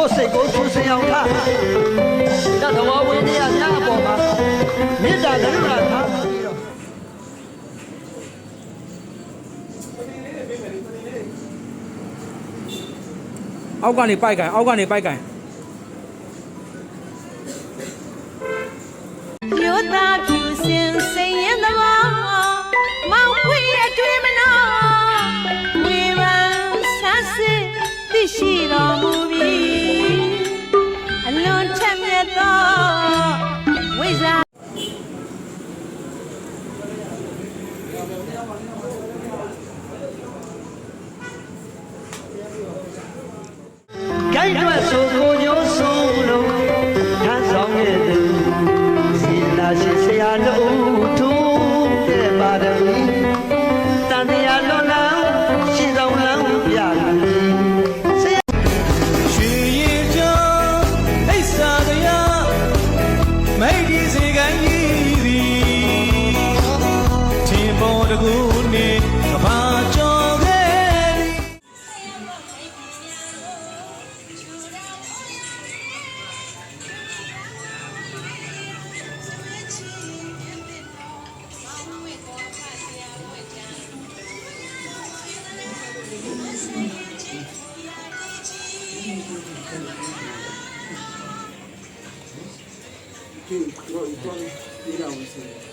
ကိုယ်စိတ်ကိုသူစင်အောင်ထားတတဝဝိနည်းများအပေါ်မှာမေတ္တာကရုဏာထားပြီးတော့အောက်ကနေပိုက်ကန်အောက်ကနေပိုက်ကန်ရိုးသား Ai, não é. 그리一이 건, 일하 고.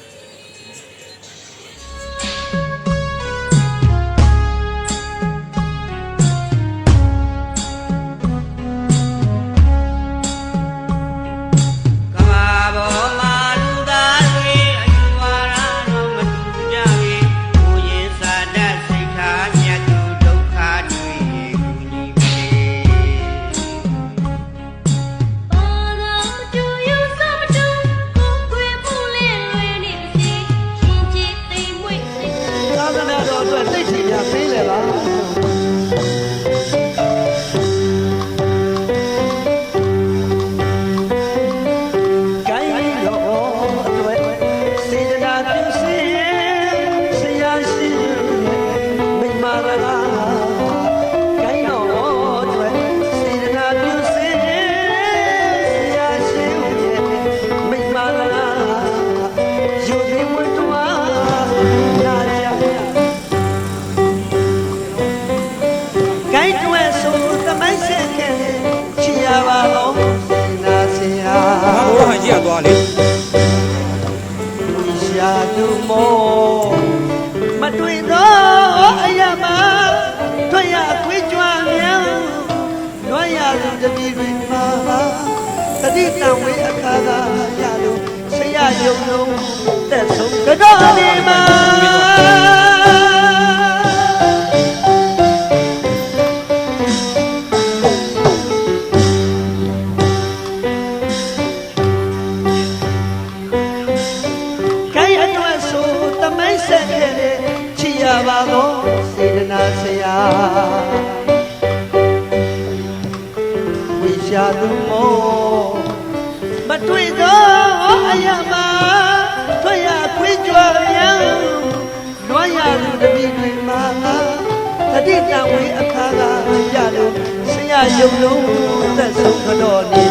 အယမထွက်ရအခွေးကြွမြန်လွှမ်းရသူတတိတွေမှာပါတတိတံဝေအခါကရလို့ဆရာယုံလုံးတက်ဆုံးကတော့နေမှာ ဝိရှာသူမောမတွေ့သောအရာမှာထွက်ရခွေးကြွမြန်လွားရသူတပိတွင်မှာတတိတဝေအခါကရတော့ဆရာယုံလုံးသက်ဆုံးတော်နေ